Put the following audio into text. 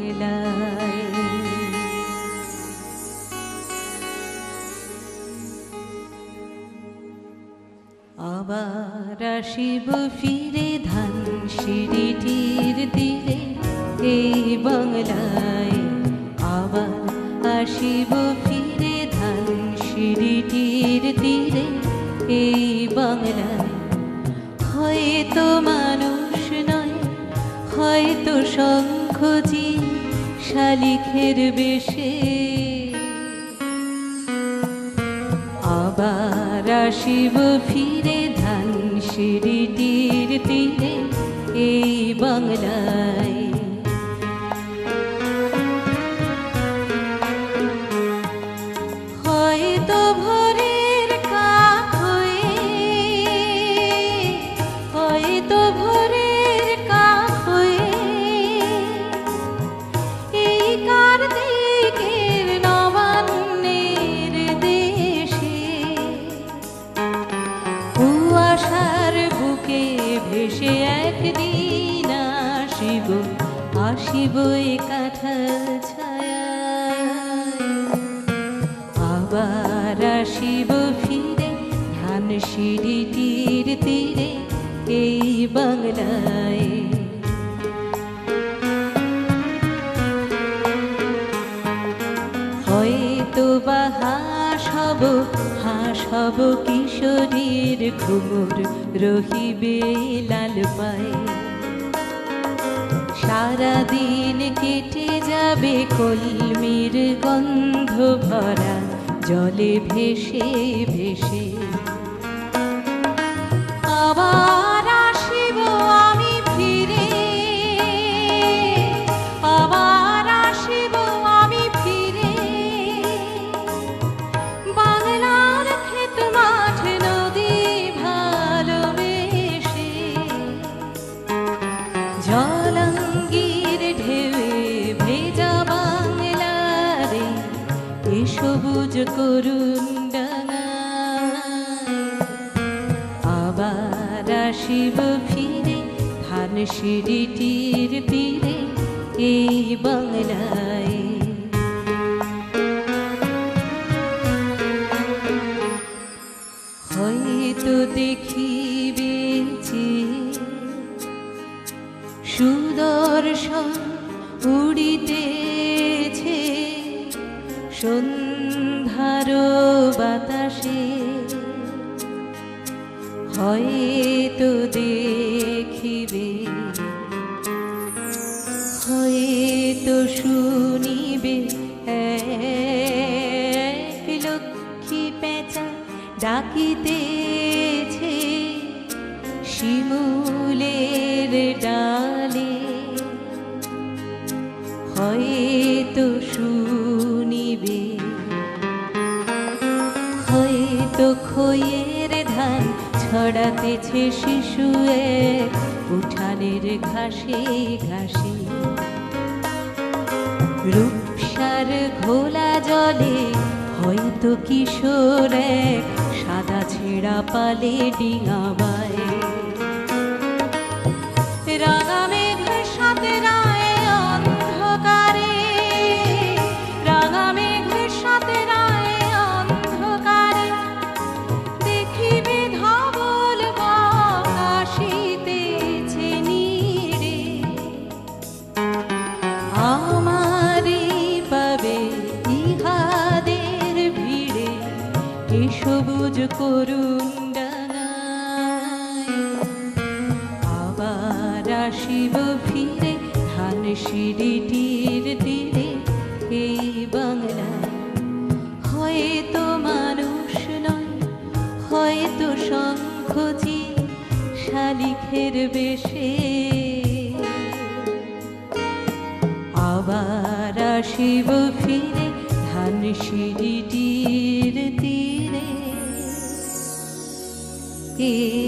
বাংলায় আবার ফিরে ধান সিঁড়িটির তীরে এই বাংলায় এই বাংলায় হয়তো মানুষ নয়, হয়তো শঙ্খজি শালিখের বেশে। আবার আসিব ফিরে ধান সিঁড়িটির তীরে, এই বাংলায় আসিব আসিব এ কাঁঠাল ছায়ায় আবার আসিব ফিরে, ধান সিঁড়িটির তীরে, এই বাংলায়। হয়তো বা হাস হব হাস হব কিশোরীর ঘুমুর, রহিবে লাল পায়ে। সারাদিন কেটে যাবে কলমির গন্ধ ভরা জলে ভেসে ভেসে। আবার এ সবুজ করুন ডাঙায়। আবার আসিব ফিরে, ধান সিঁড়িটির তীরে, এই বাংলায় হয়তো দেখিবে যে সুদর্শন উড়িতেছে সন্ধ্যার বাতাসে। হয়তো দেখিবে হয়তো শুনিবে লক্ষ্মী পেঁচা ডাকিতেছে শিমুলের ডালে। হয়তো শুনিবে ধান ছড়াতেছে শিশুয়ে উঠানের ঘাসে ঘাসে। রূপসার ঘোলা জলে হয়তো কিশোরে সাদা ছেঁড়া পালে ডিঙাবায় রাঙা এ সবুজ ডাঙায়। আবার আসিব ফিরে ধান সিঁড়িটির তীরে এই বাংলায় হয়তো মানুষ নয়, হয়তো শঙ্খজি শালিখের বেশে। আবার আসিব ফিরে ধান সিঁড়িটির এই